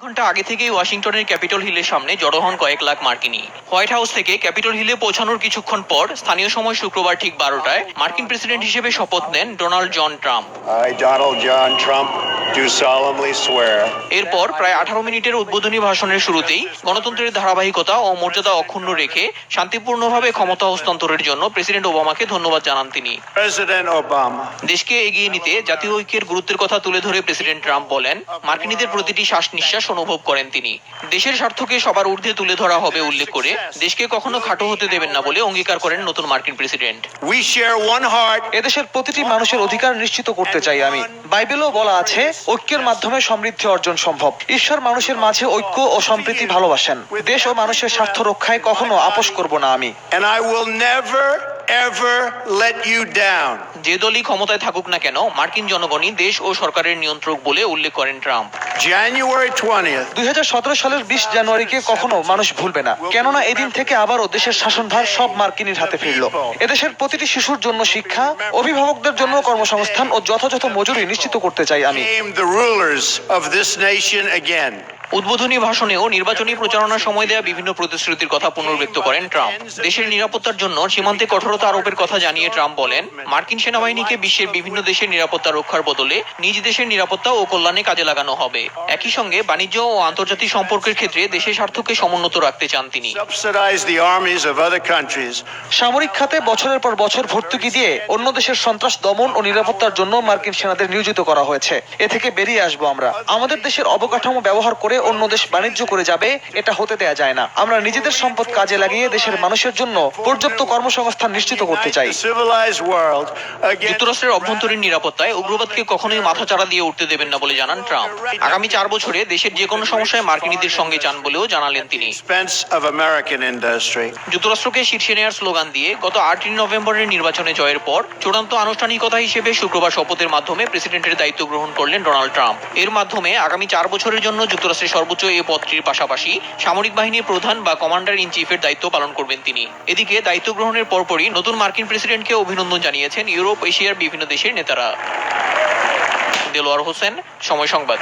ঘণ্টা আগে থেকেই ওয়াশিংটনের ক্যাপিটল হিলের সামনে জড়ো হন কয়েক লাখ মার্কিনী। হোয়াইট হাউস থেকে ক্যাপিটল হিলে পৌঁছানোর কিছুক্ষণ পর, স্থানীয় সময় শুক্রবার ঠিক বারোটায়, মার্কিন প্রেসিডেন্ট হিসেবে শপথ নেন ডোনাল্ড জন ট্রাম্প। এরপর প্রায় আঠারো মিনিটের উদ্বোধনী ভাষণের শুরুতেই গণতন্ত্রের ধারাবাহিকতা ও মর্যাদা অক্ষুণ্ণ রেখে শান্তিপূর্ণভাবে ক্ষমতা হস্তান্তরের জন্য প্রেসিডেন্ট ওবামাকে ধন্যবাদ জানান তিনি। দেশকে এগিয়ে নিতে জাতীয় ঐক্যের গুরুত্বের কথা তুলে ধরে প্রেসিডেন্ট ট্রাম্প বলেন মার্কিনীদের প্রতিটি শ্বাস নিঃশ্বাস অনুভব করেন তিনি। দেশের স্বার্থকে সবার ঊর্ধ্বে তুলে ধরা হবে উল্লেখ করে দেশকে কখনো খাটো হতে দেবেন না বলে অঙ্গীকার করেন নতুন মার্কিন প্রেসিডেন্ট। এদেশের প্রতিটি মানুষের অধিকার নিশ্চিত করতে চাই আমি। বাইবেলও বলা আছে ঐক্যের মাধ্যমে সমৃদ্ধি অর্জন সম্ভব। ঈশ্বর মানুষের মাঝে ঐক্য ও সম্প্রীতি ভালোবাসেন। দেশ ও মানুষের স্বার্থ রক্ষায় কখনো আপোষ করব না আমি। Ever let you down. যে দলই ক্ষমতায় থাকুক না কেন মার্কিন জনগণই দেশ ও সরকারের নিয়ন্ত্রক বলে উল্লেখ করেন ট্রাম্প January 20th, দুই সালের বিশ জানুয়ারিকে কখনো মানুষ ভুলবে না কেননা এদিন থেকে আবারও দেশের শাসনভার সব মার্কিনীর হাতে ফিরল এদেশের প্রতিটি শিশুর জন্য শিক্ষা অভিভাবকদের জন্য কর্মসংস্থান ও যথাযথ মজুরি নিশ্চিত করতে চাই আমি the rulers of this nation again. উদ্বোধনী ভাষণেও নির্বাচনী প্রচারণার সময় দেয়া বিভিন্ন প্রতিশ্রুতির কথা পুনর্ব্যক্ত করেন ট্রাম্প। দেশের নিরাপত্তার জন্য সীমান্তে কঠোরতা আরোপের কথা জানিয়ে ট্রাম্প বলেন মার্কিন সেনাবাহিনীকে বিশ্বের বিভিন্ন দেশের নিরাপত্তা রক্ষার বদলে নিজ দেশের নিরাপত্তা ও কল্যাণে কাজে লাগানো হবে। একই সঙ্গে বাণিজ্য ও আন্তর্জাতিক সম্পর্কের ক্ষেত্রে দেশের স্বার্থকে সমুন্নত রাখতে চান তিনি. সামরিক খাতে বছরের পর বছর ভর্তুকি দিয়ে অন্য দেশের সন্ত্রাস দমন ও নিরাপত্তার জন্য মার্কিন সেনাদের নিয়োজিত করা হয়েছে। এ থেকে বেরিয়ে আসব আমরা। আমাদের দেশের অবকাঠামো ব্যবহার করে অন্য দেশ বাণিজ্য করে যাবে, এটা হতে দেয়া যায় না। আমরা নিজেদের সম্পদ কাজে লাগিয়ে দেশের মানুষের জন্য পর্যাপ্ত কর্মসংস্থান নিশ্চিত করতে চাই। যুক্তরাষ্ট্রের অভ্যন্তরীণ নিরাপত্তায় উগ্রবাদকে কখনোই মাথাচাড়া দিয়ে উঠতে দেবেন না বলে জানান ট্রাম্প। আগামী চার বছরে দেশের যে কোনো সমস্যায় মার্কিনীদের সঙ্গে চান বলেও জানালেন তিনি. যুক্তরাষ্ট্রকে শীর্ষে নেওয়ার স্লোগান দিয়ে গত আটই নভেম্বরের নির্বাচনে জয়ের পর চূড়ান্ত আনুষ্ঠানিকতা হিসেবে শুক্রবার শপথের মাধ্যমে প্রেসিডেন্টের দায়িত্ব গ্রহণ করলেন ডোনাল্ড ট্রাম্প। এর মাধ্যমে আগামী চার বছরের জন্য যুক্তরাষ্ট্রের সর্বোচ্চ এই পদটির পাশাপাশি সামরিক বাহিনীর প্রধান বা কমান্ডার ইন চিফের দায়িত্ব পালন করবেন তিনি। এদিকে দায়িত্ব গ্রহণের পরপরই নতুন মার্কিন প্রেসিডেন্টকে অভিনন্দন জানিয়েছেন ইউরোপ, এশিয়ার বিভিন্ন দেশের নেতারা। দেলোয়ার হোসেন, সময় সংবাদ।